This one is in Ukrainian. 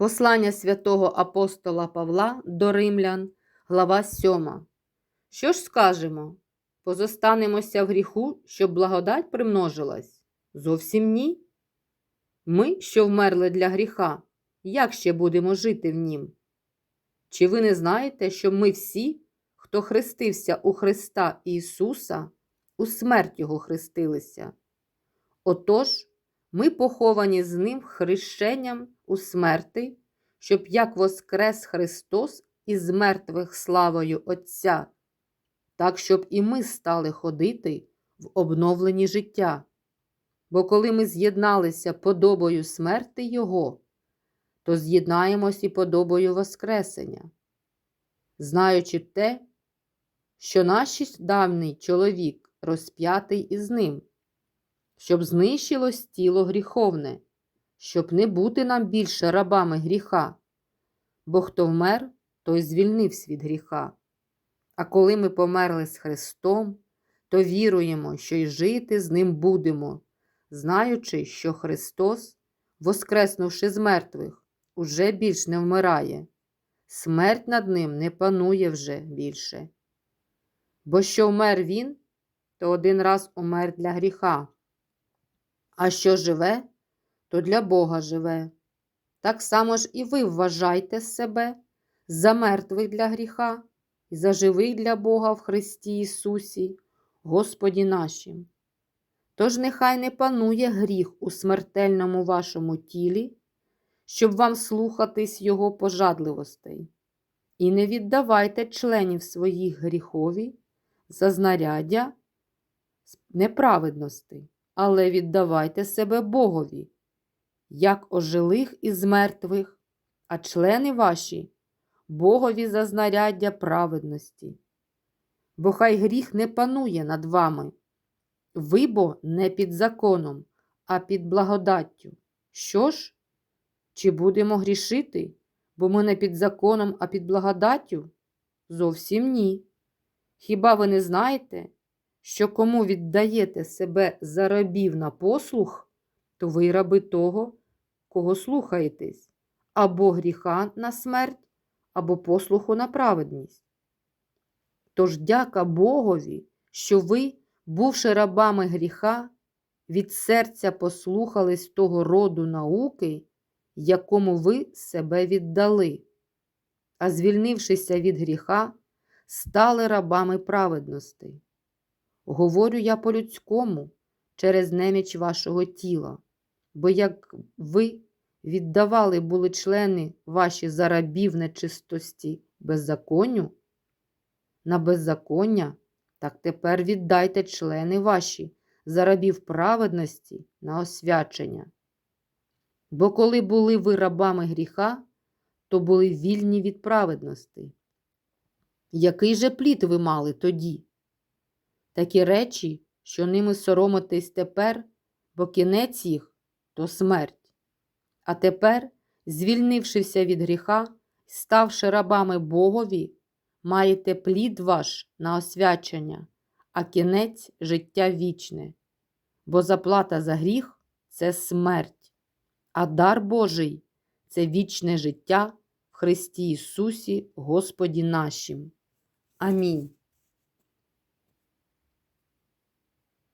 Послання святого апостола Павла до римлян, глава 7. Що ж скажемо? Позостанемося в гріху, щоб благодать примножилась? Зовсім ні. Ми, що вмерли для гріха, як ще будемо жити в нім? Чи ви не знаєте, що ми всі, хто хрестився у Христа Ісуса, у смерть Його хрестилися? Отож, ми поховані з Ним хрещенням у смерти, щоб як воскрес Христос із мертвих славою Отця, так щоб і ми стали ходити в обновленні життя. Бо коли ми з'єдналися подобою смерти Його, то з'єднаємось і подобою Воскресення, знаючи те, що наш давній чоловік розп'ятий із ним, щоб знищилось тіло гріховне, щоб не бути нам більше рабами гріха, бо хто вмер, той звільнився від гріха. А коли ми померли з Христом, то віруємо, що й жити з Ним будемо, знаючи, що Христос, воскреснувши з мертвих, уже більш не вмирає, смерть над ним не панує вже більше. Бо що вмер Він, то один раз умер для гріха, а що живе, то для Бога живе. Так само ж і ви вважайте себе за мертвих для гріха і за живих для Бога в Христі Ісусі, Господі нашим. Тож нехай не панує гріх у смертельному вашому тілі, щоб вам слухатись Його пожадливостей, і не віддавайте членів своїх гріхові за знаряддя неправедності, але віддавайте себе Богові, як ожилих із мертвих, а члени ваші Богові за знаряддя праведності. Бо хай гріх не панує над вами. Ви бо не під законом, а під благодаттю. Що ж? Чи будемо грішити, бо ми не під законом, а під благодаттю? Зовсім ні. Хіба ви не знаєте, що кому віддаєте себе за рабів на послух, то ви раби того, кого слухаєтесь, або гріха на смерть, або послуху на праведність? Тож дяка Богові, що ви, бувши рабами гріха, від серця послухались того роду науки, якому ви себе віддали, а звільнившися від гріха, стали рабами праведності. Говорю я по-людському через неміч вашого тіла, бо як ви віддавали були члени ваші за рабів нечистості беззаконню, на беззаконня, так тепер віддайте члени ваші за рабів праведності на освячення. Бо коли були ви рабами гріха, то були вільні від праведності. Який же плід ви мали тоді? Такі речі, що ними соромитесь тепер, бо кінець їх то смерть. А тепер, звільнившися від гріха, ставши рабами Богові, маєте плід ваш на освячення, а кінець життя вічне. Бо заплата за гріх це смерть, а дар Божий це вічне життя в Христі Ісусі, Господі нашим. Амінь.